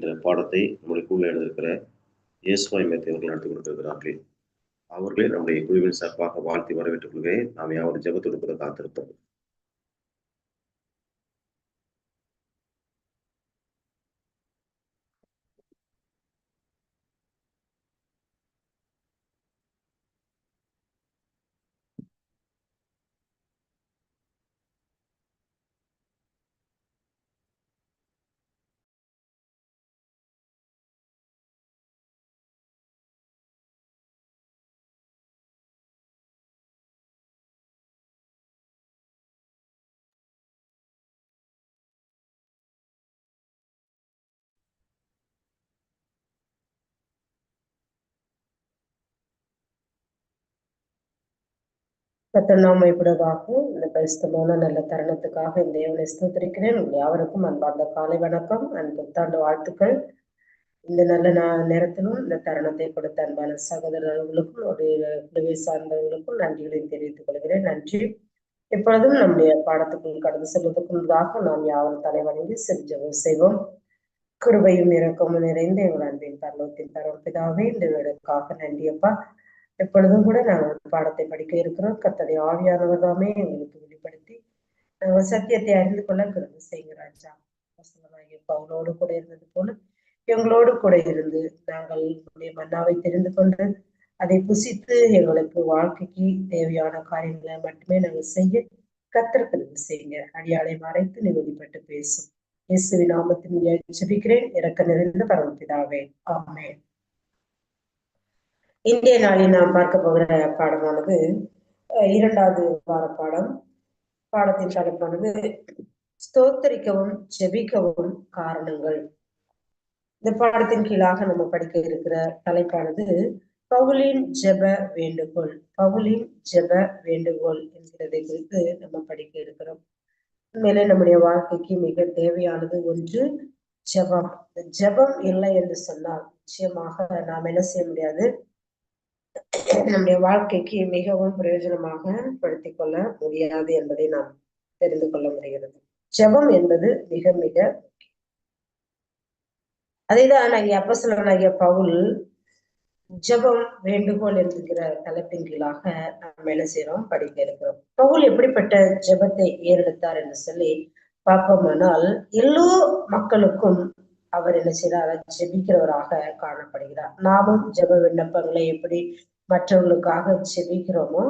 என்ற பாடத்தை நம்முடைய குழுவில் எழுதியிருக்கிற இயேசுவாய் மேத்தி அவர்கள் நடத்தி கொடுத்திருக்கிறார்கள் அவர்களை நம்முடைய குழுவின் சார்பாக வாழ்த்தி வரவேற்றுக் கொள்கிறேன். நாம் யாவது ஜெபத்தோடு கூட காத்திருப்போம். கத்தநாமைப்படுவதாக இந்த பரிசுத்தமான நல்ல தருணத்துக்காக இந்த தேவனை ஸ்தோத்திரிக்கிறேன். உங்கள் யாவருக்கும் அன்பார்ந்த காலை வணக்கம் அண்ட் புத்தாண்டு வாழ்த்துக்கள். இந்த நல்ல நேரத்திலும் இந்த தருணத்தை கொடுத்த அன்பான சகோதரர்களுக்கும் ஒரு குழுவை சார்ந்தவர்களுக்கும் நன்றிகளையும் தெரிவித்துக் கொள்கிறேன். நன்றி. எப்பொழுதும் நம்முடைய பாடத்துக்குள் கடந்து செல்வதற்கு முன்னதாக நாம் யாவரும் தலைவணங்கி செஞ்சவும் செய்வோம். கிருபையும் இறக்கமும் நிறைந்த எங்கள் அன்பின் பரலோகத்தின் பரவப்பிதாவே இந்த வேலைக்காக நன்றியப்பா. எப்பொழுதும் கூட நாங்கள் பாடத்தை படிக்க இருக்கிறோம். கத்தனை ஆவியானவர் தாமே எங்களுக்கு வெளிப்படுத்தி நாங்கள் சத்தியத்தை அறிந்து கொள்ள கிருபை செய்யுங்க ராஜா வசனமாகிய பவுலோடு கூட இருந்தது போல எங்களோடு கூட இருந்து நாங்கள் உங்களுடைய மன்னாவை தெரிந்து கொண்டு அதை புசித்து எங்களுக்கு வாழ்க்கைக்கு தேவையான காரியங்களை மட்டுமே நாங்கள் செய்ய கத்தர் கிருபை செய்யுங்க. அடியாளை மறைத்து நீ வெளிப்பட்டு பேசும். இயேசுவின் நாமத்தின் ஜபிக்கிறேன். இறக்க நிறைந்த பரமபிதாவே. ஆமேன். இன்றைய நாளில் நாம் பார்க்க போகிற பாடமானது இரண்டாவது வார பாடம். பாடத்தின் தலைப்பானது ஸ்தோத்தரிக்கவும் ஜெபிக்கவும் காரணங்கள். இந்த பாடத்தின் கீழாக நம்ம படிக்க இருக்கிற தலைப்பானது பவுலின் ஜெப வேண்டுகோள். பவுலின் ஜெப வேண்டுகோள் என்கிறதை குறித்து நம்ம படிக்க இருக்கிறோம். உண்மையிலே நம்முடைய வாழ்க்கைக்கு மிக தேவையானது ஒன்று ஜெபம். இந்த ஜெபம் இல்லை என்று சொன்னால் நிச்சயமாக நாம் என்ன செய்ய முடியாது? நம்முடைய வாழ்க்கைக்கு மிகவும் பிரயோஜனமாக படுத்திக் கொள்ள முடியாது என்பதை நாம் தெரிந்து கொள்ள முடிகிறது. ஜெபம் என்பது மிக மிக அதைதான் ஐயா அப்போஸ்தலனாகிய பவுல் ஜெபம் வேண்டுகோள் என்கிற தலைப்பின் கீழாக நாம் என்ன செய்யறோம் படிக்க இருக்கிறோம். பவுல் எப்படிப்பட்ட ஜெபத்தை ஏறெடுத்தார் என்று சொல்லி பார்ப்போமானால் எல்லோ மக்களுக்கும் அவர் என்ன செய்யறார் ஜெபிக்கிறவராக காணப்படுகிறார். நாமும் ஜெப விண்ணப்பங்களை எப்படி மற்றவர்களுக்காக ஜெபிக்கிறோமோ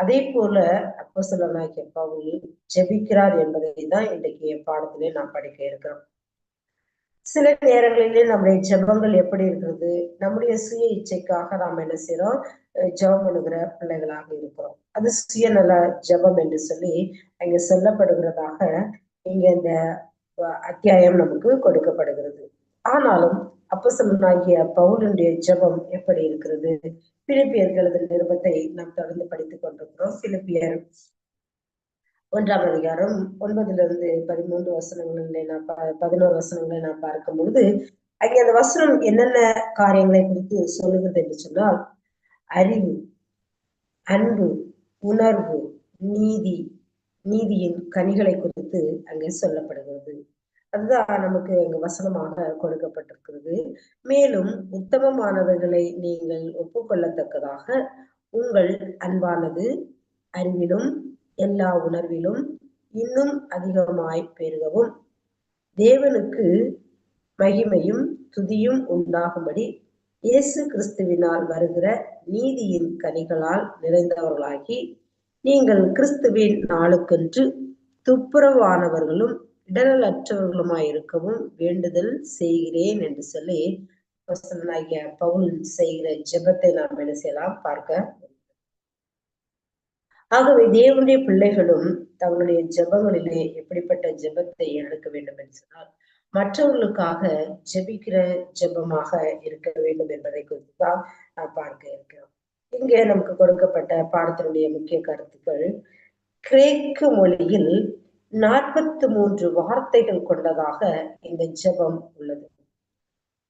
அதே போல அப்போஸ்தலனாகிய பவுல் ஜெபிக்கிறார் என்பதை தான் இன்றைக்கு பாடத்திலே நாம் படிக்க இருக்கிறோம். சில நேரங்களிலே நம்முடைய ஜெபங்கள் எப்படி இருக்கிறது நம்முடைய சுய இச்சைக்காக நாம் என்ன செய்யறோம் ஜெபம் பண்ணுகிற பிள்ளைகளாக இருக்கிறோம். அது சுயநல ஜெபம் என்று சொல்லி அங்க சொல்லப்படுகிறதாக இங்க இந்த அத்தியாயம் நமக்கு கொடுக்கப்படுகிறது. ஆனாலும் அப்பசமனாகிய பவுலுடைய ஜெபம் எப்படி இருக்கிறது? பிலிப்பியர்களது நிருபத்தை நாம் தொடர்ந்து படித்துக் கொண்டிருக்கிறோம். பிலிப்பியர் ஒன்றாம் அதிகாரம் ஒன்பதுல இருந்து பதிமூன்று வசனங்களிலே நான் ப- பதினோரு வசனங்களை நான் பார்க்கும் பொழுது அங்கே அந்த வசனம் என்னென்ன காரியங்களை குறித்து சொல்லுகிறது என்று சொன்னால் அறிவு அன்பு உணர்வு நீதி நீதியின் கனிகளை குறித்து அங்கே சொல்லப்படுகிறது. அதுதான் நமக்கு அங்கு வசனமாக கொடுக்கப்பட்டிருக்கிறது. மேலும் உத்தமமானவர்களை நீங்கள் ஒப்புக்கொள்ளத்தக்கதாக உங்கள் அன்பானது அறிவிலும் எல்லா உணர்விலும் இன்னும் அதிகமாய் பெருகவும். தேவனுக்கு மகிமையும் துதியும் உண்டாகும்படி இயேசு கிறிஸ்துவினால் வருகிற நீதியின் கனிகளால் நிறைந்தவர்களாகி நீங்கள் கிறிஸ்துவின் நாளுக்கென்று துப்புரவானவர்களும் இடரலற்றவர்களுமாய் இருக்கவும் வேண்டுதல் செய்கிறேன் என்று சொல்லி அப்போஸ்தலனாகிய பவுல் செய்கிற ஜெபத்தை நாம் என்ன செய்யலாம்? பார்க்க ஆகவே தேவனுடைய பிள்ளைகளும் தங்களுடைய ஜெபங்களிலே எப்படிப்பட்ட ஜெபத்தை எடுக்க வேண்டும் என்று சொன்னால் மற்றவர்களுக்காக ஜெபிக்கிற ஜெபமாக இருக்க வேண்டும் என்பதை குறித்து தான் நாம் பார்க்க இருக்கிறோம். இங்கே நமக்கு கொடுக்கப்பட்ட பாடத்தினுடைய முக்கிய கருத்துக்கள் கிரேக்கு மொழியில் நாற்பத்தி மூன்று வார்த்தைகள் கொண்டதாக இந்த ஜெபம் உள்ளது.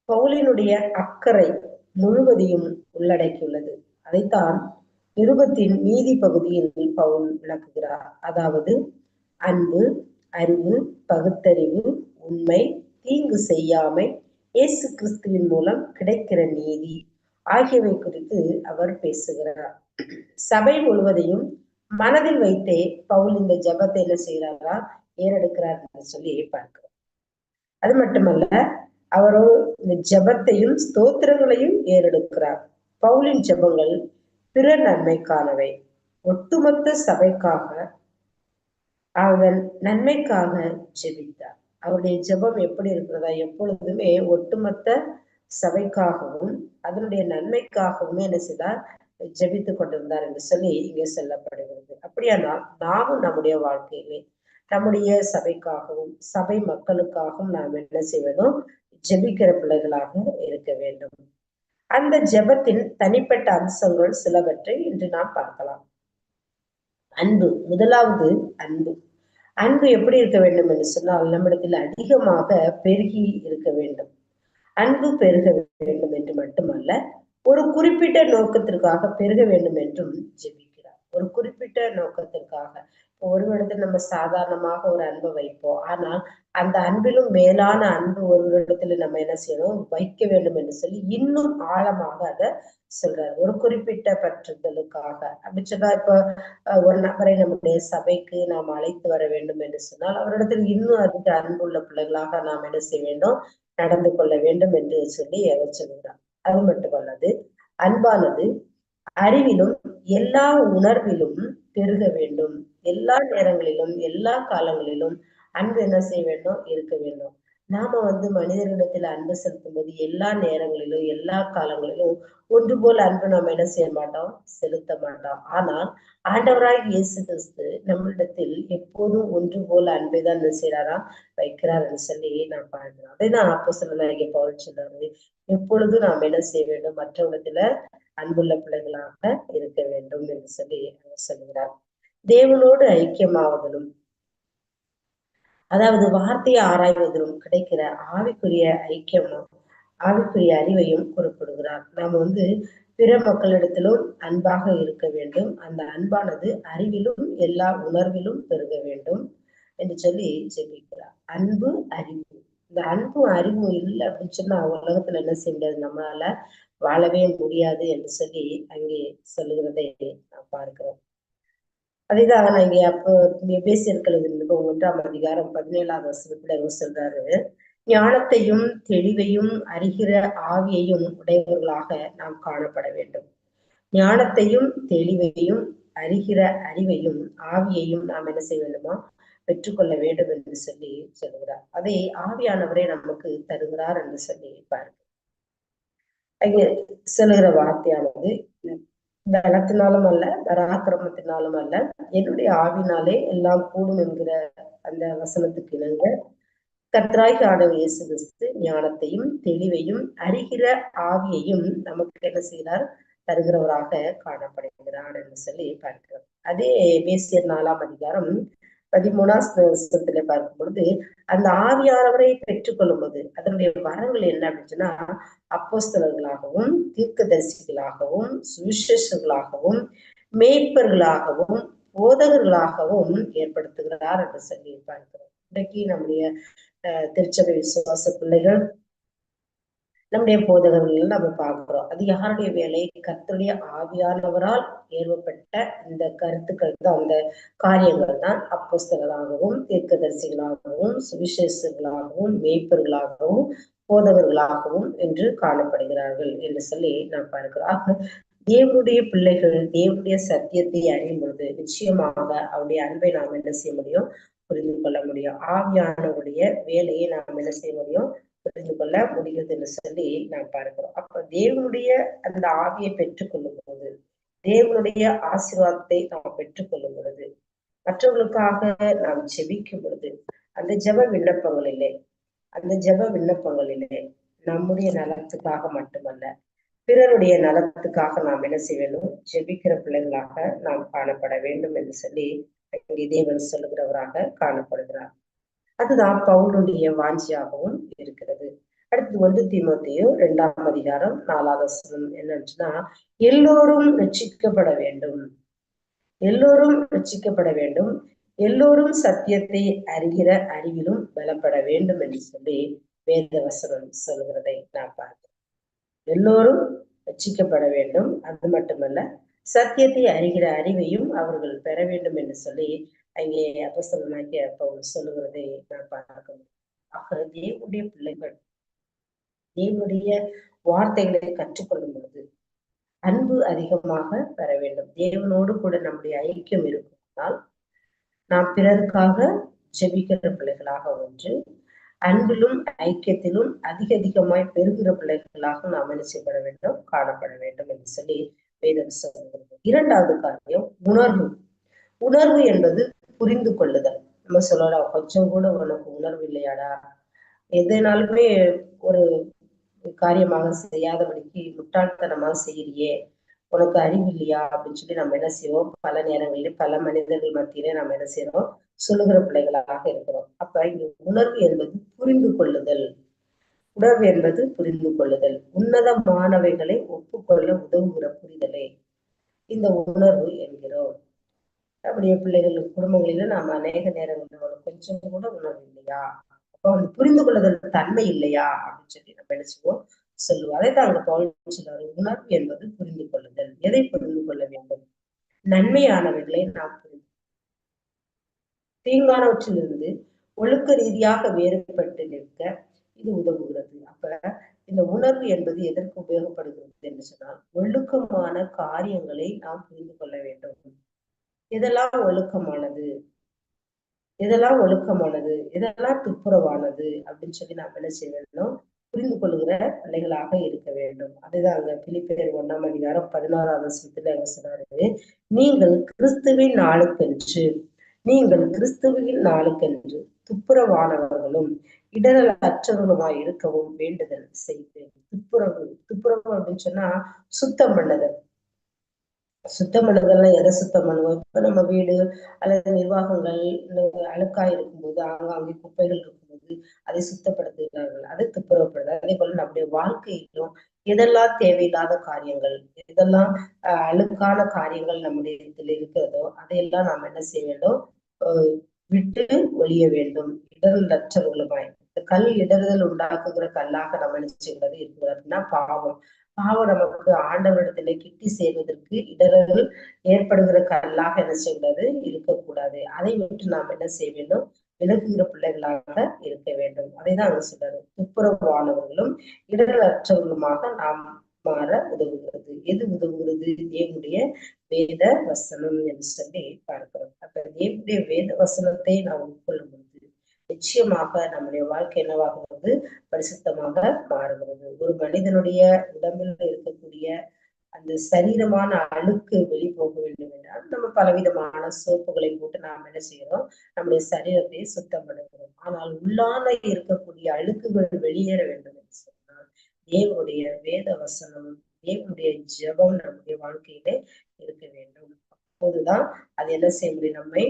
பவுலினுடைய அக்கறை முழுவதையும் உள்ளடக்கியுள்ளது. அதைத்தான் நிருபத்தின் நீதி பகுதியில் பவுல் விளக்குகிறார். அதாவது அன்பு அறிவு பகுத்தறிவு உண்மை தீங்கு செய்யாமை இயேசு கிறிஸ்துவின் மூலம் கிடைக்கிற நீதி ஆகியவை குறித்து அவர் பேசுகிறார். சபை முழுவதையும் மனதில் வைத்தே பவுல் இந்த ஜபத்தை என்ன செய்யறாரா ஏறெடுக்கிறார் என்று சொல்லி பார்க்கிறோம் அது மட்டுமல்ல அவரோ இந்த ஜபத்தையும் ஸ்தோத்திரங்களையும் ஏறெடுக்கிறார். பவுலின் ஜபங்கள் பிற நன்மைக்கானவை. ஒட்டுமொத்த சபைக்காக அவன் நன்மைக்காக ஜெபித்தார். அவருடைய ஜெபம் எப்படி இருக்கிறதா? எப்பொழுதுமே ஒட்டுமொத்த சபைக்காகவும் அதனுடைய நன்மைக்காகவும் என்ன செய்தார்? ஜெபித்துக் கொண்டிருந்தார் என்று சொல்லி இங்கே சொல்லப்படுகிறது. அப்படியானால் நாமும் நம்முடைய வாழ்க்கையிலே நம்முடைய சபைக்காகவும் சபை மக்களுக்காகவும் நாம் என்ன செய்வதும் ஜெபிக்கிற பிள்ளைகளாக இருக்க வேண்டும். அந்த ஜெபத்தின் தனிப்பட்ட அம்சங்கள் சிலவற்றை இன்று நாம் பார்க்கலாம். அன்பு முதலாவது அன்பு. அன்பு எப்படி இருக்க வேண்டும் என்று சொன்னால் நம்மிடத்தில் அதிகமாக பெருகி இருக்க வேண்டும். அன்பு பெருக வேண்டும் என்று மட்டுமல்ல ஒரு குறிப்பிட்ட நோக்கத்திற்காக பெருக வேண்டும் என்றும் ஜெபிக்கிறார். ஒரு குறிப்பிட்ட நோக்கத்திற்காக. ஒரு இடத்துல நம்ம சாதாரணமாக ஒரு அன்பை வைப்போம். ஆனால் அந்த அன்பிலும் மேலான அன்பு ஒரு இடத்துல நம்ம என்ன செய்யணும்? வைக்க வேண்டும் என்று சொல்லி இன்னும் ஆழமாக அதை சொல்றாரு. ஒரு குறிப்பிட்ட பற்றுதலுக்காக. அப்படி சொன்னா இப்ப ஒரு நபரை நம்முடைய சபைக்கு நாம் அழைத்து வர வேண்டும் என்று சொன்னால் அவரிடத்தில் இன்னும் அதிக அன்புள்ள பிள்ளைகளாக நாம் என்ன செய்ய வேண்டும்? நடந்து கொள்ள வேண்டும் என்று சொல்லி அவர் சொல்கிறார். அது மட்டுமல்லது அன்பானது அறிவிலும் எல்லா உணர்விலும் பெருக வேண்டும். எல்லா நேரங்களிலும் எல்லா காலங்களிலும் அன்பு என்ன செய்ய வேண்டும்? இருக்க வேண்டும். நாம வந்து மனிதர்களிடத்தில் அன்பு செலுத்தும் போது எல்லா நேரங்களிலும் எல்லா காலங்களிலும் ஒன்று போல் அன்பு நம்ம என்ன செய்ய மாட்டோம்? செலுத்த மாட்டோம். ஆனால் ஆண்டவராய் இயேசு கிறிஸ்து நம்மளிடத்தில் எப்போதும் ஒன்று போல் அன்பை தான் என்ன செய்யறாரா வைக்கிறார் என்று சொல்லி நான் பாடுறேன் அதை தான் அப்போ சொல்ல பவுல் சொல்றாரு. எப்பொழுதும் நாம் என்ன செய்ய வேண்டும்? மற்றவங்கத்துல அன்புள்ள பிள்ளைகளாக இருக்க வேண்டும் என்று சொல்லி அவர் சொல்கிறார். தேவனோடு ஐக்கியமாவதிலும் அதாவது வார்த்தையை ஆராய்வதிலும் கிடைக்கிற ஆவிக்குரிய ஐக்கியமும் ஆவிக்குரிய அறிவையும் குறிப்பிடுகிறார். நாம் வந்து பிற மக்களிடத்திலும் அன்பாக இருக்க வேண்டும். அந்த அன்பானது அறிவிலும் எல்லா உணர்விலும் பெருக வேண்டும் என்று சொல்லி ஜெபிக்கிறார். அன்பு அறிவு. இந்த அன்பும் அறிவும் இல்லை அப்படின்னு சொன்னா உலகத்துல என்ன செய்ய முடியாது? நம்மளால வாழவே முடியாது என்று சொல்லி அங்கே சொல்லுகிறதை நான் பார்க்கிறோம். அதேதான் நான் இங்க அப்போ பேசியிருக்கிறது ஒன்றாம் அதிகாரம் பதினேழாவது வசனத்துல அவர் சொல்றாரு ஞானத்தையும் தெளிவையும் அறிகிற ஆவியையும் உடையவர்களாக நாம் காணப்பட வேண்டும். ஞானத்தையும் தெளிவையும் அறிகிற அறிவையும் ஆவியையும் நாம் என்ன செய்ய வேண்டுமா? பெற்றுக்கொள்ள வேண்டும் என்று சொல்லி சொல்லுகிறார். அதை ஆவியானவரே நமக்கு தருகிறார் என்று சொல்லி பாருங்க அங்கே சொல்லுகிற வார்த்தையானது பலத்தினாலும் அல்ல பராக்கிரமத்தினாலும் அல்ல. என்னுடைய ஆவினாலே எல்லாம் கூடும் என்கிற அந்த வசனத்துக்கு இணங்க கத்ராய் ஆடவர் இயேசு கிறிஸ்து ஞானத்தையும் தெளிவையும் அறிகிற ஆவியையும் நமக்கு என்ன செய்கிறார்? தருகிறவராக காணப்படுகிறார் என்று சொல்லி பார்க்கிறோம். அதே பேசியர் நாலாம் அதிகாரம் பதிமூணாம் வருஷத்துல பார்க்கும் பொழுது அந்த ஆவியானவரை பெற்றுக்கொள்ளும் போது அதனுடைய வரங்கள் என்ன அப்படின்னு சொன்னா அப்போஸ்தலர்களாகவும் தீர்க்கதரிசிகளாகவும் சுவிசேஷர்களாகவும் மேய்ப்பர்களாகவும் போதகர்களாகவும் ஏற்படுத்துகிறார் என்று சொல்லி பார்க்கிறோம். இன்றைக்கு நம்முடைய திருச்சபை விசுவாச பிள்ளைகள் நம்முடைய போதகர்கள் நம்ம பார்க்கிறோம். அது யாருடைய வேலை? கர்த்தருடைய ஆவியானவரால் ஏற்பட்ட இந்த கருத்துக்கள் தான் அந்த காரியங்கள் தான் அப்போஸ்தகளாகவும் தீர்க்கதரிசிகளாகவும் சுவிசேஷர்களாகவும் மேய்ப்பர்களாகவும் போதகர்களாகவும் என்று காணப்படுகிறார்கள் என்று சொல்லி நாம் பார்க்கிறோம். தேவனுடைய பிள்ளைகள் தேவனுடைய சத்தியத்தை அறியும் பொழுது நிச்சயமாக அவருடைய அன்பை நாம் என்ன செய்ய முடியும்? புரிந்து கொள்ள முடியும். ஆவியானவருடைய வேலையை நாம் என்ன செய்ய முடியும்? புரிந்து கொள்ள முடிகிறது என்று சொல்லி நாம் பார்க்கிறோம். அப்ப தேவனுடைய அந்த ஆவியை பெற்றுக்கொள்ளும் போது தேவனுடைய ஆசீர்வாதத்தை நாம் பெற்றுக்கொள்ளும் பொழுது மற்றவர்களுக்காக நாம் ஜெபிக்கும் பொழுது அந்த ஜெப விண்ணப்பங்களிலே அந்த ஜெப விண்ணப்பங்களிலே நம்முடைய நலத்துக்காக மட்டுமல்ல பிறருடைய நலத்துக்காக நாம் என்ன செய்ய வேண்டும் ஜெபிக்கிற பிள்ளைகளாக நாம் காணப்பட வேண்டும் என்று சொல்லி இங்கே தேவன் சொல்லுகிறவராக காணப்படுகிறார். அதுதான் பவுலுடைய வாஞ்சியாகவும் இருக்கிறது. அடுத்து வந்து திமுத்தையோ இரண்டாம் அதிகாரம் நாலாவது வசனம் என்னச்சுன்னா எல்லோரும் ரட்சிக்கப்பட வேண்டும். எல்லோரும் ரட்சிக்கப்பட வேண்டும். எல்லோரும் சத்தியத்தை அறிகிற அறிவிலும் பலப்பட வேண்டும் என்று சொல்லி வேத வசனம் சொல்கிறதை நான் பார்த்தேன் எல்லோரும் ரட்சிக்கப்பட வேண்டும். அது மட்டுமல்ல சத்தியத்தை அறிகிற அறிவையும் அவர்கள் பெற வேண்டும் என்று சொல்லி அங்கே அப்பசலனாகிய பவுல் சொல்லுகிறதை நான் பார்க்க முடியும். ஆக தேவனுடைய பிள்ளைகள் தேவனுடைய வார்த்தைகளை கற்றுக்கொள்ளும் பொழுது அன்பு அதிகமாக பெற வேண்டும். தேவனோடு கூட நம்முடைய ஐக்கியம் இருக்குமானால் நாம் பிறருக்காக ஜெபிக்கிற பிள்ளைகளாக ஒன்று அன்பிலும் ஐக்கியத்திலும் அதிக அதிகமாய் பெறுகிற பிள்ளைகளாக நாம் நினைச்சப்பட வேண்டும் காணப்பட வேண்டும் என்று சொல்லி வேதம் சொல்கிறது. இரண்டாவது காரியம் உணர்வு. உணர்வு என்பது புரிந்து கொள்ளுதல் நம்ம சொல்லலாம் கொஞ்சம் கூட உனக்கு உணர்வு இல்லையாடா? எதுனாலுமே ஒரு காரியமாக செய்யாதபடிக்கு முட்டாள்தனமாக செய்யறியே. உனக்கு அறிவு இல்லையா? அப்படின்னு சொல்லி நம்ம என்ன செய்வோம்? பல நேரங்களில் பல மனிதர்கள் மத்தியிலே நம்ம என்ன செய்யறோம் சொல்லுகிற பிள்ளைகளாக இருக்கிறோம். அப்ப இங்க உணர்வு என்பது புரிந்து கொள்ளுதல் உணர்வு என்பது புரிந்து கொள்ளுதல் உன்னதமானவைகளை ஒப்புக்கொள்ள உதவுகிற புரிதலே. இந்த உணர்வு என்கிறோம். நம்முடைய பிள்ளைகள் குடும்பங்களில நாம அநேக நேரங்களில் கொஞ்சம் கூட உணர்வு இல்லையா? அப்போ வந்து புரிந்து கொள்ளுதல் தன்மை இல்லையா? அப்படின்னு சொல்லி நம்ம நினைச்சுவோம் சொல்லுவோம். அதை தாங்க அங்க பவுல் உணர்வு என்பது புரிந்து கொள்ளுதல். எதை புரிந்து கொள்ள வேண்டும்? நன்மையானவைகளை நாம் புரிந்து தீங்கானவற்றிலிருந்து ஒழுக்க ரீதியாக வேறுபட்டு நிற்க இது உதவுகிறது. அப்ப இந்த உணர்வு என்பது எதற்கு உபயோகப்படுகிறது என்று சொன்னால் ஒழுக்கமான காரியங்களை நாம் புரிந்து கொள்ள வேண்டும். எதெல்லாம் ஒழுக்கமானது? எதெல்லாம் ஒழுக்கமானது? எதெல்லாம் துப்புரவானது? அப்படின்னு சொல்லி நாம் என்ன செய்ய வேண்டும்? புரிந்து கொள்கிற பிள்ளைகளாக இருக்க வேண்டும். அதுதான் அங்க பிலிப்பேர் ஒன்னாம் அதிகாரம் பதினாறாவது வசனத்துல சொன்னாரு. நீங்கள் கிறிஸ்துவின் நாளுக்கென்று நீங்கள் கிறிஸ்துவின் நாளுக்கென்று துப்புரவானவர்களும் இடரல் அற்றவர்களுமாய் இருக்கவும் வேண்டுதல் செய்து. துப்புரவு துப்புரவு அப்படின்னு சொன்னா சுத்தம் பண்ணதல். சுத்தம் பண்ணுதெல்லாம் எதை சுத்தம் பண்ணுவோம்? இப்ப நம்ம வீடு அல்லது நிர்வாகங்கள் அழுக்கா இருக்கும்போது ஆங்காங்கே குப்பைகள் இருக்கும்போது அதை சுத்தப்படுத்துகிறார்கள். அதை துப்புரவுப்படுது அதே போல நம்முடைய வாழ்க்கையிலும் எதெல்லாம் தேவையில்லாத காரியங்கள் எதெல்லாம் அஹ் அழுக்கான காரியங்கள் நம்முடைய இதில் இருக்கிறதோ அதையெல்லாம் நாம் என்ன செய்ய வேண்டும்? விட்டு ஒழிய வேண்டும். இடரல் அற்றவர்களுமாய் இந்த கல் இடறுதல் உண்டாக்குகிற கல்லாக நம்ம நினைச்சுக்கிறது இருக்கிறது அப்படின்னா பாவம். பாவம் நமக்கு ஆண்டவரிடத்துல கிட்டி சேர்வதற்கு இடர்கள் ஏற்படுகிற கல்லாக என்ன செய்கிறது? இருக்கக்கூடாது. அதை விட்டு நாம் என்ன செய்ய வேண்டும்? விலகுகிற பிள்ளைகளாக இருக்க வேண்டும். அதை தான் அங்க சொல்றாரு. துப்புரவானவர்களும் இடரற்றவர்களுமாக நாம் மாற உதவுகிறது. எது உதவுகிறது? தேவனுடைய வேத வசனம் என்று சொல்லி பார்க்கிறோம். அப்ப தேவனுடைய வேத வசனத்தை நாம் உட்கொள்ளும் நிச்சயமாக நம்முடைய வாழ்க்கை என்னவாகிறது? பரிசுத்தமாக மாறுகிறது. ஒரு மனிதனுடைய உடம்பில் இருக்கக்கூடிய அந்த சரீரமான அழுக்கு வெளி போக வேண்டும் என்றால் நம்ம பலவிதமான சோப்புகளை போட்டு நாம் என்ன செய்யறோம்? நம்முடைய சரீரத்தை சுத்தம் பண்ணுகிறோம் ஆனால் உள்ளான இருக்கக்கூடிய அழுக்குகள் வெளியேற வேண்டும் என்று சொன்னால் தேவனுடைய வேத வசனம் தேவனுடைய ஜெபம் நம்முடைய வாழ்க்கையிலே இருக்க வேண்டும். அப்போதுதான் அது என்ன செய்ய முடியும்? நம்மை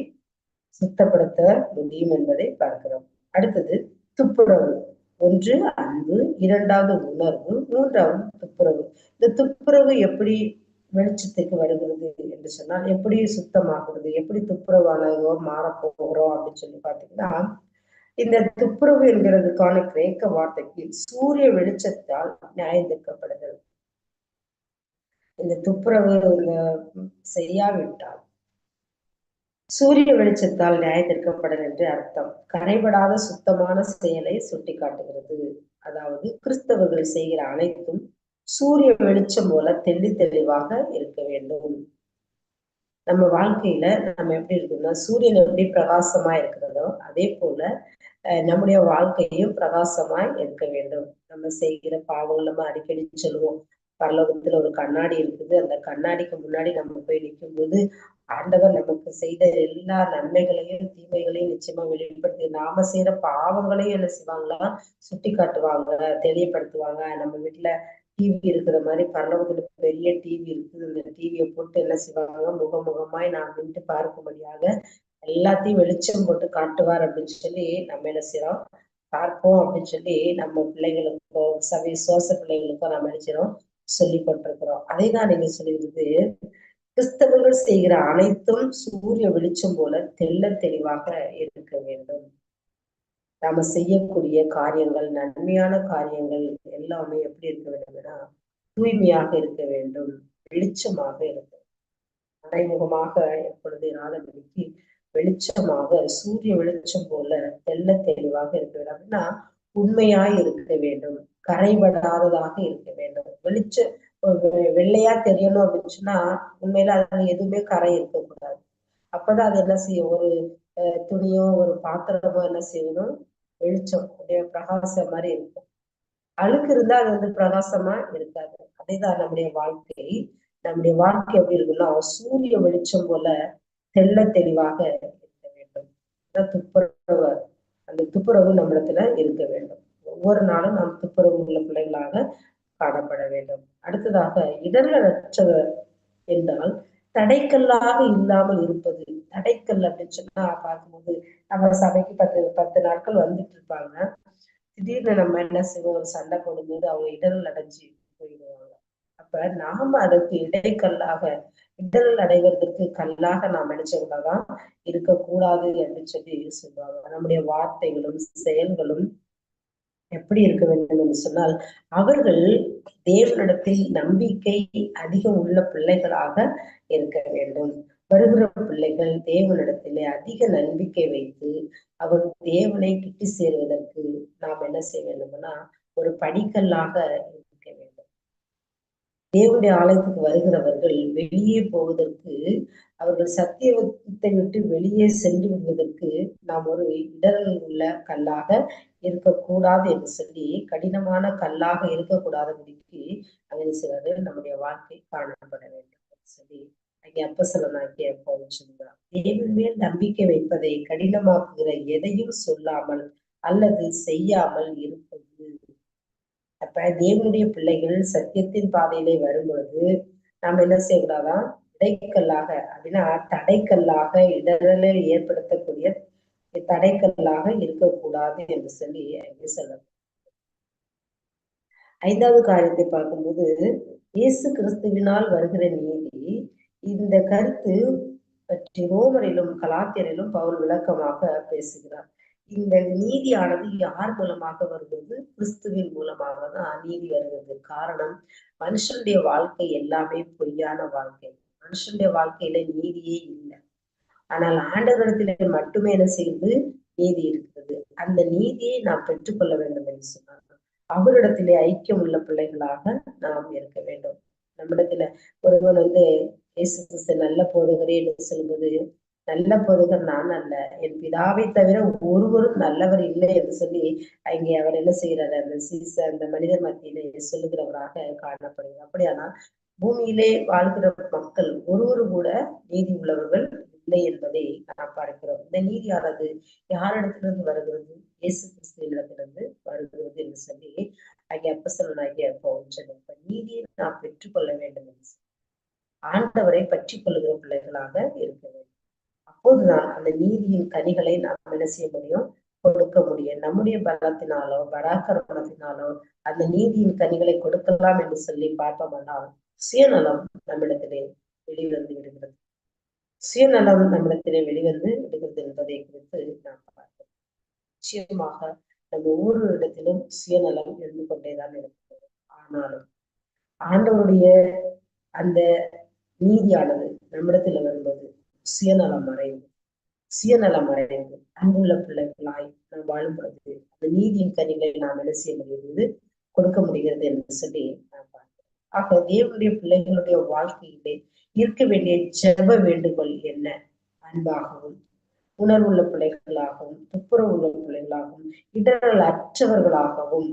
சுத்தப்படுத்த முடியும் என்பதை பார்க்கிறோம். அடுத்தது துப்புரவு. ஒன்று அன்பு. இரண்டாவது உணர்வு. மூன்றாவது துப்புரவு. இந்த துப்புரவு எப்படி வெளிச்சத்துக்கு வருகிறது என்று சொன்னால் எப்படி சுத்தமாகிறது எப்படி துப்புரவானதோ மாறப்போகிறோம் அப்படின்னு சொல்லி பார்த்தீங்கன்னா இந்த துப்புரவு என்கிறதுக்கான கிரேக்க வார்த்தைக்கு சூரிய வெளிச்சத்தால் நியாயந்திருக்கப்படுதல் இந்த துப்புரவு செய்யாவிட்டால் சூரிய வெளிச்சத்தால் நியாயத்திற்கப்படல் என்று அர்த்தம். கரைபடாத சுத்தமான செயலை சுட்டிக்காட்டுகிறது. அதாவது கிறிஸ்தவர்கள் செய்கிற அனைத்தும் சூரிய வெளிச்சம் போல தெள்ளி தெளிவாக இருக்க வேண்டும். நம்ம வாழ்க்கையில நம்ம எப்படி இருக்குன்னா சூரியன் எப்படி பிரகாசமா இருக்கிறதோ அதே போல நம்முடைய வாழ்க்கையும் பிரகாசமாய் இருக்க வேண்டும். நம்ம செய்கிற பாவங்கள் நம்ம அடிக்கடி சொல்லுவோம். பரலோகத்துல ஒரு கண்ணாடி இருக்குது. அந்த கண்ணாடிக்கு முன்னாடி நம்ம போய் நிற்கும் போது ஆண்டவர் நமக்கு செய்த எல்லா நன்மைகளையும் தீமைகளையும் நிச்சயமா வெளிப்படுத்தி நாம செய்யற பாவங்களையும் என்ன செய்வாங்களா? சுட்டி காட்டுவாங்க தெளிவுபடுத்துவாங்க. நம்ம வீட்டுல டிவி இருக்கிற மாதிரி பரலோகத்துல பெரிய டிவி இருக்குது. அந்த டிவியை போட்டு என்ன செய்வாங்க? முகமுகமாய் நாம் நின்று பார்க்கும்படியாக எல்லாத்தையும் வெளிச்சம் போட்டு காட்டுவார் அப்படின்னு சொல்லி நம்ம என்ன செய்யறோம் பார்ப்போம் அப்படின்னு சொல்லி நம்ம பிள்ளைகளுக்கோ சவி சுவாச பிள்ளைகளுக்கோ நம்ம நினைச்சிடும் சொல்லி கொண்டிருக்கிறோம் அதை தான் நீங்க சொல்லிடுறது கிறிஸ்தவர்கள் செய்கிற அனைத்தும் சூரிய வெளிச்சம் போல தெல்ல தெளிவாக இருக்க வேண்டும். நாம செய்யக்கூடிய காரியங்கள் நன்மையான காரியங்கள் எல்லாமே எப்படி இருக்க வேண்டும்னா தூய்மையாக இருக்க வேண்டும் வெளிச்சமாக இருக்க மறைமுகமாக எப்பொழுது இராதபடிக்கு வெளிச்சமாக சூரிய வெளிச்சம் போல தெள்ள தெளிவாக இருக்க வேண்டும் அப்படின்னா உண்மையாய் இருக்க வேண்டும். கரைபடாததாக இருக்க வேண்டும். வெளிச்ச வெள்ளையா தெரியணும் அப்படின்னு சொன்னா உண்மையில அதுல எதுவுமே கரை இருக்கக்கூடாது. அப்பதான் அது என்ன செய்யும்? ஒரு துணியோ ஒரு பாத்திரமோ என்ன செய்யணும்? வெளிச்சம் அப்படியே பிரகாசம் மாதிரி இருக்கும். அழுக்கு இருந்தா அது வந்து பிரகாசமா இருக்காது. அதேதான் நம்முடைய வாழ்க்கை. நம்முடைய வாழ்க்கை எப்படி இருக்குன்னா சூரிய வெளிச்சம் போல தெல்ல தெளிவாக இருக்க வேண்டும். துப்புரவு. அந்த துப்புரவு நம்மிடத்துல இருக்க வேண்டும். ஒவ்வொரு நாளும் நாம் துப்புரவு உள்ள பிள்ளைகளாக காணப்பட வேண்டும். அடுத்ததாக இடரற்றவர் என்றால் தடைக்கல்லாக இல்லாமல் இருப்பது. தடைக்கல் அப்படின்னு சொன்னா பார்க்கும்போது நம்ம சபைக்கு பத்து பத்து நாட்கள் வந்துட்டு இருப்பாங்க. திடீர்னு நம்ம என்ன செய்வோம்? ஒரு சண்டை போடும்போது அவங்க இடரல் அடைஞ்சு போயிடுவாங்க. அப்ப நாம அதற்கு இடைக்கல்லாக இடரல் அடைவதற்கு கல்லாக நாம் நினைச்சவங்கதான் இருக்கக்கூடாது அப்படின்னு சொல்லி சொல்லுவாங்க. நம்முடைய வார்த்தைகளும் செயல்களும் எப்படி இருக்க வேண்டும் என்று சொன்னால் அவர்கள் தேவனிடத்தில் நம்பிக்கை அதிகம் உள்ள பிள்ளைகளாக இருக்க வேண்டும். வருகிற பிள்ளைகள் தேவனிடத்திலே அதிக நம்பிக்கை வைத்து அவர் தேவனை கிட்டி சேருவதற்கு நாம் என்ன செய்ய வேண்டும்னா ஒரு படிக்கல்லாக இருக்க வேண்டும். தேவனுடைய ஆலயத்துக்கு வருகிறவர்கள் வெளியே போவதற்கு அவர்கள் சத்தியத்தை விட்டு வெளியே சென்று விடுவதற்கு நாம் ஒரு இடரில் உள்ள கல்லாக இருக்கக்கூடாது என்று சொல்லி கடினமான கல்லாக இருக்கக்கூடாதபடிக்கு அங்கே சிலர் நம்முடைய வாழ்க்கை காணப்பட வேண்டும் சொல்லி அங்கே அப்பசலனாகிய பவுல் சொல்கிறார். தேவன் மேல் நம்பிக்கை வைப்பதை கடினமாக்குகிற எதையும் சொல்லாமல் அல்லது செய்யாமல் இருப்பது. அப்ப தேவனுடைய பிள்ளைகள் சத்தியத்தின் பாதையிலே வரும் பொழுது நாம் என்ன செய்யக்கூடாதான் தடைக்கல்லாக அப்படின்னா தடைக்கல்லாக இடரலை ஏற்படுத்தக்கூடிய தடைக்கல்லாக இருக்கக்கூடாது என்று சொல்லி அங்கே சொல்ல ஐந்தாவது காரியத்தை பார்க்கும்போது இயேசு கிறிஸ்துவினால் வருகிற நீதி இந்த கருத்து பற்றி ரோமரிலும் கலாத்தியரிலும் பவுல் விளக்கமாக பேசுகிறார். இந்த நீதியானது யார் மூலமாக வருகிறது? கிறிஸ்துவின் மூலமாக தான் நீதி வருகிறது. காரணம் மனுஷனுடைய வாழ்க்கை எல்லாமே பொய்யான வாழ்க்கை. மனுஷனுடைய வாழ்க்கையில நீதியே இல்லை. ஆனால் ஆண்டவரிடத்திலே மட்டுமே என்ன செய்து நீதி இருக்கிறது. அந்த நீதியை நாம் பெற்றுக்கொள்ள வேண்டும் என்று சொன்னாங்க அவரிடத்திலே ஐக்கியம் உள்ள பிள்ளைகளாக நாம் இருக்க வேண்டும். நம்மிடத்துல ஒருவன் வந்து இயேசு கிறிஸ்து நல்ல போதுகிறே என்று சொல்லும்போது நல்ல போதுகர் நான் அல்ல. என் பிதாவை தவிர ஒருவரும் நல்லவர் இல்லை என்று சொல்லி அங்கே அவர் என்ன செய்யறாரு அந்த சீச அந்த மனிதர் மத்தியில சொல்லுகிறவராக காணப்படுகிறார். அப்படியானால் பூமியிலே வாழ்கிற மக்கள் ஒருவரு கூட நீதி உள்ளவர்கள் இல்லை என்பதை நாம் பார்க்கிறோம். இந்த நீதியானது யாரிடத்திலிருந்து வருகிறது? இயேசு கிறிஸ்துவிடத்திலிருந்து வருகிறது என்று சொல்லி அங்கே அப்பசலனாகிய பவுன் இப்ப நீதியை நாம் பெற்றுக்கொள்ள வேண்டும் என்று ஆண்டவரை பற்றி கொள்ளுகிற பிள்ளைகளாக இருக்க வேண்டும். அப்போதுதான் அந்த நீதியின் கனிகளை நாம் என்ன செய்ய முடியும்? கொடுக்க முடியும். நம்முடைய பலத்தினாலோ பராக்கிரமத்தினாலோ அந்த நீதியின் கனிகளை கொடுக்கலாம் என்று சொல்லி பார்ப்போமானால் சுயநலம் நம்மிடத்திலே வெளிவந்து விடுகிறது. சுயநலம் நம்மிடத்திலே வெளிவந்து விடுகிறது என்பதை குறித்து நாம் பார்க்கிறோம் நிச்சயமாக நம்ம ஒவ்வொரு இடத்திலும் சுயநலம் இருந்து கொண்டேதான் இருக்கிறது. ஆனாலும் ஆண்டவருடைய அந்த நீதியானது நம்மிடத்துல வரும்போது சுயநலம் அடைந்து சுயநலம் அடைந்து அன்புள்ள பிள்ளைகளாய் நாம் வாழும் பொழுது அந்த நீதியின் கனிகளை நாம் என்ன செய்ய முடிகிறது கொடுக்க முடிகிறது என்று சொல்லி நாம் ஆக தேவனுடைய பிள்ளைகளுடைய வாழ்க்கையிலே இருக்க வேண்டிய ஜெப வேண்டுகோள் என்ன? அன்பாகவும் உணர்வுள்ள பிள்ளைகளாகவும் துப்புரவுள்ள பிள்ளைகளாகவும் இடர்கள் அற்றவர்களாகவும்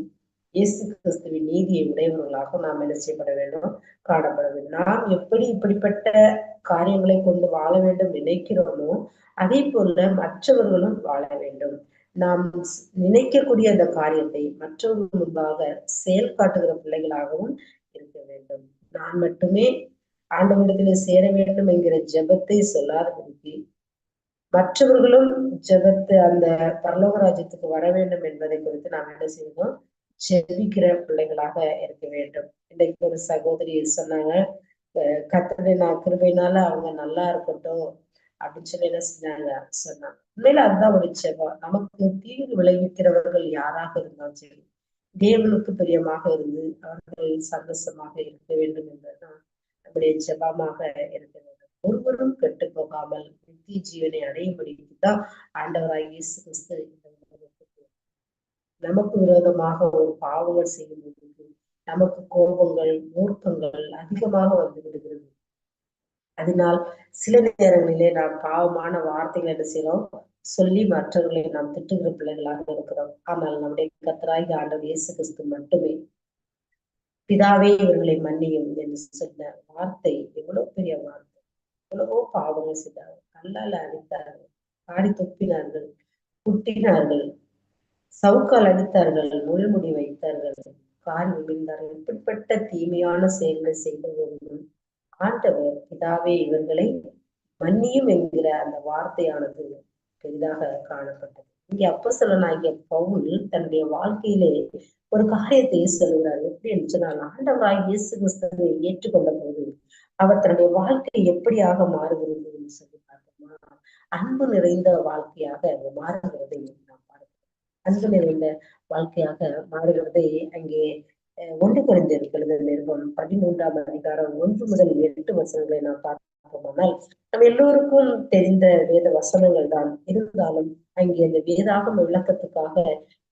இயேசு கிறிஸ்துவின் நீதியை உடையவர்களாக நாம் என்ன செய்யப்பட வேண்டும்? காணப்பட வேண்டும். நாம் எப்படி இப்படிப்பட்ட காரியங்களை கொண்டு வாழ வேண்டும் நினைக்கிறோமோ அதே போல மற்றவர்களும் வாழ வேண்டும். நாம் நினைக்கக்கூடிய அந்த காரியத்தை மற்றவர்கள் முன்பாக செயல் காட்டுகிற பிள்ளைகளாகவும் இருக்க வேண்டும். நான் மட்டுமே ஆண்டவரிடத்திலே சேர வேண்டும் என்கிற ஜெபத்தை சொல்லாதபடிக்கு மற்றவர்களும் ஜெபத்து அந்த பரலோக ராஜ்யத்துக்கு வர வேண்டும் என்பதை குறித்து நாம் என்ன செய்யணும்? ஜெபிக்கிற பிள்ளைகளாக இருக்க வேண்டும். இன்றைக்கு ஒரு சகோதரி சொன்னாங்க கத்தனை நான் கிருபையினால அவங்க நல்லா இருக்கட்டும் அப்படின்னு சொல்லி என்ன செஞ்சாங்க? சொன்னாங்க உண்மையில அதுதான் ஒரு ஜெபம். நமக்கு தீங்கு விளைவிக்கிறவர்கள் யாராக இருந்தாலும் சரி தேவனுக்கு பிரியமாக இருந்து அவர்கள் சந்தோஷமாக இருக்க வேண்டும் என்பதுதான் நம்முடைய ஜெபமாக இருக்க வேண்டும். ஒருவரும் கெட்டு போகாமல் நித்திய ஜீவனை அடையும்படிக்கு தான் ஆண்டவராய் இயேசு கிறிஸ்து நமக்கு விரோதமாக ஒரு பாவங்கள் செய்யும் நமக்கு கோபங்கள் மூர்க்கங்கள் அதிகமாக வந்து விடுகிறது. அதனால் சில நேரங்களிலே நாம் பாவமான வார்த்தைகள் என்ன செய்யறோம் சொல்லி மற்றவர்களை நாம் திட்டுகிற பிள்ளைகளாக இருக்கிறோம். ஆனால் நம்முடைய கத்தராய் ஆண்டவர் இயேசு கிறிஸ்து மட்டுமே பிதாவே இவர்களை மன்னியும் என்று சொன்ன வார்த்தை எவ்வளவு பெரிய வார்த்தை. எவ்வளவோ பாவங்கள் செய்தார்கள் கல்லால் அடித்தார்கள் காடி தொப்பினார்கள் குட்டினார்கள் சவுக்கால் அடித்தார்கள் முள்முடி வைத்தார்கள் கால் விழுந்தார்கள் இப்படிப்பட்ட தீமையான செயல்களை செய்த போதிலும் ஆண்டவர் பிதாவே இவர்களை மன்னியும் என்கிற அந்த வார்த்தையானது பெரிதாக காணப்பட்டது. இங்கே அப்ப சொல்லனாகிய பவுல் தன்னுடைய வாழ்க்கையிலே ஒரு காரியத்தை சொல்கிறார் எப்படி என்று சொன்னால் ஆண்டவராய் இயேசு கிறிஸ்துவை ஏற்றுக்கொண்ட போது அவர் தன்னுடைய வாழ்க்கை எப்படியாக மாறுகிறது என்று சொல்லி பார்த்தோமா அன்பு நிறைந்த வாழ்க்கையாக மாறுகிறதை நாம் பார்க்கிறோம். அன்பு நிறைந்த வாழ்க்கையாக மாறுகிறதை அங்கே ஒன்று குறைந்திருக்கிறது நிறுவனம் பதிமூன்றாம் அதிகாரம் ஒன்று முதல் எட்டு வசனங்களை நாம் பார்ப்போமானால் நம்ம எல்லோருக்கும் தெரிந்த வேத வசனங்கள் தான். இருந்தாலும் அங்கே அந்த வேதாகம் விளக்கத்துக்காக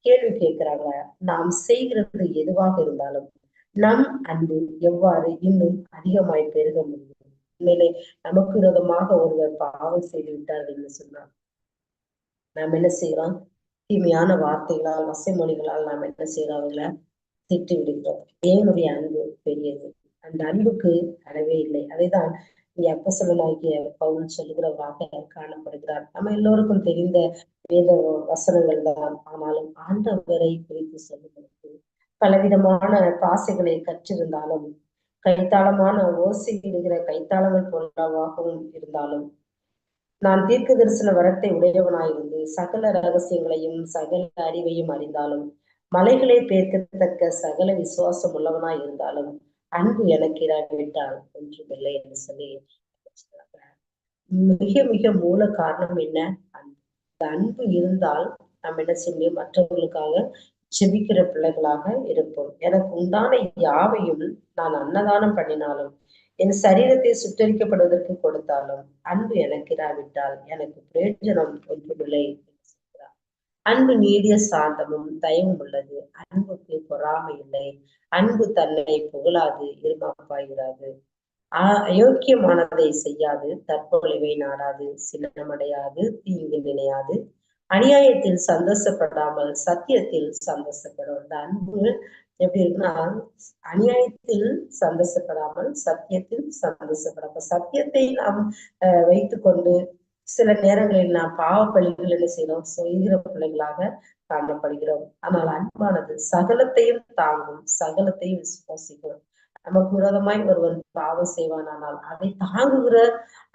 கேள்வி கேட்கிறாங்க. நாம் செய்கிறது எதுவாக இருந்தாலும் நம் அன்பு எவ்வாறு இன்னும் அதிகமாய் பெருக முடியும்? உண்மையிலே நமக்கு விரோதமாக ஒருவர் பாவம் செய்து விட்டார்கள் என்று சொன்னார். நாம் என்ன செய்யறோம் தீமையான வார்த்தைகளால் வசைமொழிகளால் நாம் என்ன செய்யறோம் அவங்கள? திட்டு விடுகிறோம். தேவனுடைய அன்பு பெரியது. அந்த அன்புக்கு அளவே இல்லை. அதைதான் இங்கே அப்ப சொல்லலாகிய பவுல் சொல்லுகிறவராக காணப்படுகிறார். நம்ம எல்லோருக்கும் தெரிந்த வேத வசனங்கள் தான். ஆனாலும் ஆண்டவரை குறித்து சொல்லுகிறது பலவிதமான பாசைகளை கற்றிருந்தாலும் கைத்தாளமான ஓசையிடுகிற கைத்தாளங்கள் போன்றவாகவும் இருந்தாலும் நான் தீர்க்க தரிசன வரத்தை உடையவனாயிருந்து சகல ரகசியங்களையும் சகல அறிவையும் அறிந்தாலும் மலைகளை பேர்க்கத்தக்க சகல விசுவாசம் உள்ளவனாய் இருந்தாலும் அன்பு எனக்கு இராவிட்டால் ஒன்றுமில்லை என்று சொல்லி மிக மிக மூல காரணம் என்ன? அன்பு. அன்பு இருந்தால் நம்ம என்ன செய்ய முடியும்? மற்றவர்களுக்காக செபிக்கிற பிள்ளைகளாக இருப்போம். எனக்கு உண்டான யாவையும் நான் அன்னதானம் பண்ணினாலும் என் சரீரத்தை சுட்டரிக்கப்படுவதற்கு கொடுத்தாலும் அன்பு எனக்கு இராவிட்டால் எனக்கு பிரயோஜனம் ஒன்றுமில்லை. அன்பு நீடிய சாந்தமும் தயவும் உள்ளது. அன்புக்கு பொறாமை இல்லை. அன்பு தன்னை புகழாது இருமாப்பாயிராது. அயோக்கியமானதை செய்யாது. தற்கொலைவை நாடாது. சின்னமடையாது தீங்கு நினையாது. அநியாயத்தில் சந்தோஷப்படாமல் சத்தியத்தில் சந்தோஷப்படும். அந்த அன்பு எப்படி இருக்குன்னா அநியாயத்தில் சந்தோஷப்படாமல் சத்தியத்தில் சந்தோஷப்படாம. சத்தியத்தை நாம் வைத்துக்கொண்டு சில நேரங்களில் நாம் பாவ பள்ளிகள் என்ன செய்யறோம் செய்கிற பிள்ளைகளாக காணப்படுகிறோம். ஆனால் அன்பானது சகலத்தையும் தாங்கும் சகலத்தையும் விசுவாசிக்கும். நமக்கு விரோதமாய் ஒருவன் பாவம் செய்வானானால் அதை தாங்குகிற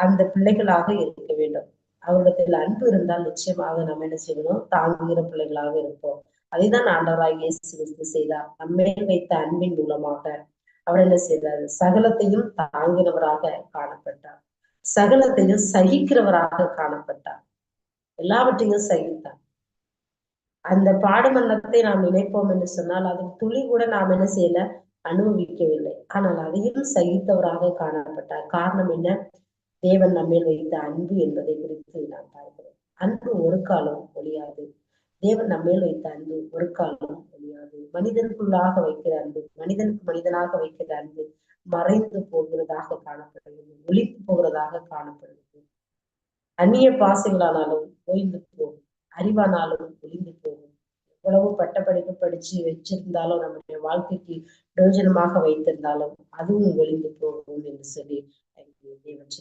அந்த பிள்ளைகளாக இருக்க வேண்டும். அவரிடத்தில் அன்பு இருந்தால் நிச்சயமாக நம்ம என்ன செய்யணும்? தாங்குகிற பிள்ளைகளாக இருப்போம். அதைதான் ஆண்டவராக இயேசு கிறிஸ்து செய்தார். நம்மேல் வைத்த அன்பின் மூலமாக அவர் என்ன செய்தார்? சகலத்தையும் தாங்கினவராக காணப்பட்டார். சகலத்தையும் சகிக்கிறவராக காணப்பட்டார். எல்லாவற்றையும் சகித்தார். அந்த பாடுமன்னத்தை நாம் நினைப்போம் என்று சொன்னால் அதில் துளி கூட நாம் என்ன செய்யல? அனுபவிக்கவில்லை. ஆனால் அதையும் சகித்தவராக காணப்பட்டார். காரணம் என்ன? தேவன் நம்மேல் வைத்த அன்பு என்பதை குறித்து நாம் பார்க்கிறோம். அன்பு ஒரு காலம் ஒழியாது. தேவன் நம்மேல் வைத்த அன்பு ஒரு காலம் ஒழியாது மனிதனுக்குள்ளாக வைக்கிற அன்பு மனிதனுக்கு மனிதனாக வைக்கிற அன்பு மறைந்து போகிறதாக காணப்படுகிறது ஒழித்து போகிறதாக காணப்படுகிறது. அந்நிய பாசங்களானாலும் ஓய்ந்து போகும் அறிவானாலும் ஒளிந்து போகும். எவ்வளவு பட்டப்படிப்பு படிச்சு வச்சிருந்தாலும் நம்முடைய வாழ்க்கைக்கு பிரயோஜனமாக வைத்திருந்தாலும் அதுவும் ஒளிந்து போகும் என்று சொல்லி தேவன்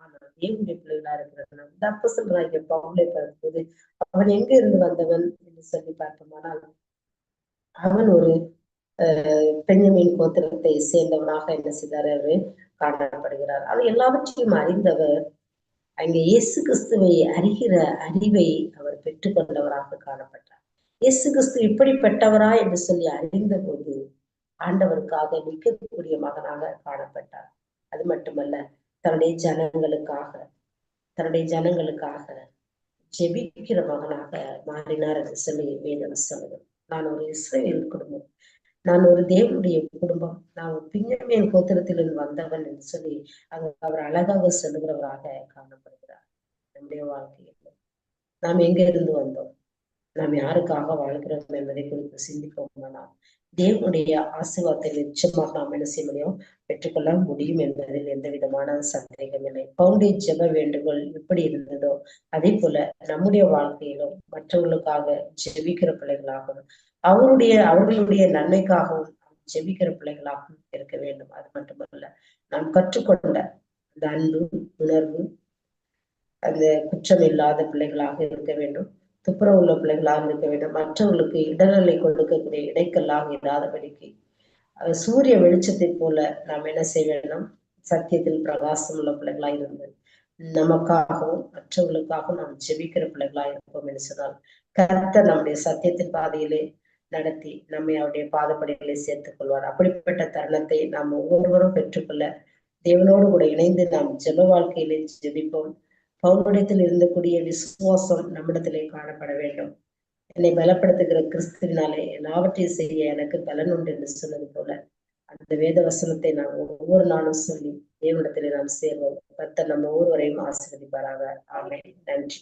ஆனா தேவனுடைய பிள்ளைகளா இருக்கிற அந்த அப்ப சொல்றாங்க பவுலை பார்க்கும்போது அவன் எங்க இருந்து வந்தவன்? என்று சொல்லி பார்ப்போமானால் அவன் ஒரு பெஞ்சமின் கோத்திரத்தை சேர்ந்தவனாக என்ன செய்தார் காணப்படுகிறார். அது எல்லாவற்றையும் அறிந்தவர் அங்கே இயேசு கிறிஸ்துவை அறிகிற அறிவை அவர் பெற்றுக்கொண்டவராக காணப்பட்டார். இயேசு கிறிஸ்து இப்படிப்பட்டவரா என்று சொல்லி அறிந்த போது ஆண்டவருக்காக நிற்கக்கூடிய மகனாக காணப்பட்டார். அது மட்டுமல்ல தன்னுடைய ஜனங்களுக்காக தன்னுடைய ஜனங்களுக்காக ஜெபிக்கிற மகனாக மாறினார் என்று சொல்லி வேதம் சொல்லுது. நான் ஒரு இஸ்ரேல் குடும்பம். நான் ஒரு தேவனுடைய குடும்பம். நான் ஒரு பின்னமியன் கோத்திரத்திலிருந்து வந்தவன் என்று சொல்லி அது அவர் அழகாக சொல்லுகிறவராக காணப்படுகிறார். நம்முடைய வாழ்க்கையில். நாம் எங்க இருந்து வந்தோம்? நாம் யாருக்காக வாழ்கிறோம் என்பதை குறித்து சிந்திப்போமானால் தேவனுடைய ஆசீர்வாதத்தை நிச்சயமாக நாம் என்ன செய்ய முடியும்? பெற்றுக்கொள்ள முடியும் என்பதில் எந்த விதமான சந்தேகம் இல்லை. பவுண்டே ஜெப வேண்டுகோள் எப்படி இருந்ததோ அதே போல நம்முடைய வாழ்க்கையிலும் மற்றவர்களுக்காக ஜெபிக்கிற பிள்ளைகளாகவும் அவருடைய அவர்களுடைய நன்மைக்காகவும் ஜெபிக்கிற பிள்ளைகளாகவும் இருக்க வேண்டும். அது மட்டுமல்ல நாம் கற்றுக்கொண்ட அந்த அன்பு உணர்வு அந்த குற்றம் இல்லாத பிள்ளைகளாக இருக்க வேண்டும். துப்புரவுள்ள பிள்ளைகளாக இருக்க வேண்டும். மற்றவர்களுக்கு இடநிலை கொடுக்கக்கூடிய இடைக்கல்லாக இல்லாதபடிக்கு சூரிய வெளிச்சத்தை போல நாம் என்ன செய்ய வேண்டும்? சத்தியத்தில் பிரகாசம் உள்ள பிள்ளைகளாக இருந்து நமக்காகவும் மற்றவர்களுக்காகவும் நாம் ஜெபிக்கிற பிள்ளைகளாக இருப்போம் என்று சொன்னால் கர்த்தர் நம்முடைய சத்தியத்தின் பாதையிலே நடத்தி நம்மை அவருடைய பாதப்படிகளை சேர்த்துக் கொள்வார். அப்படிப்பட்ட தருணத்தை நாம் ஒவ்வொருவரும் பெற்றுக்கொள்ள தேவனோடு கூட இணைந்து நாம் ஜெப வாழ்க்கையிலே ஜெபிப்போம். பவுனிடத்தில் இருந்தக்கூடிய விசுவாசம் நம்மிடத்திலே காணப்பட வேண்டும். என்னை பலப்படுத்துகிற கிறிஸ்துவினாலே எல்லாவற்றையும் செய்ய எனக்கு பலன் உண்டு என்று சொன்னது போல அந்த வேத வசனத்தை நாம் ஒவ்வொரு நாளும் சொல்லி தேவனிடத்திலே நாம் சேர்வோம். பத்த நம்ம ஒவ்வொருவரையும் ஆசீர்வதிப்பாராக. ஆமை நன்றி.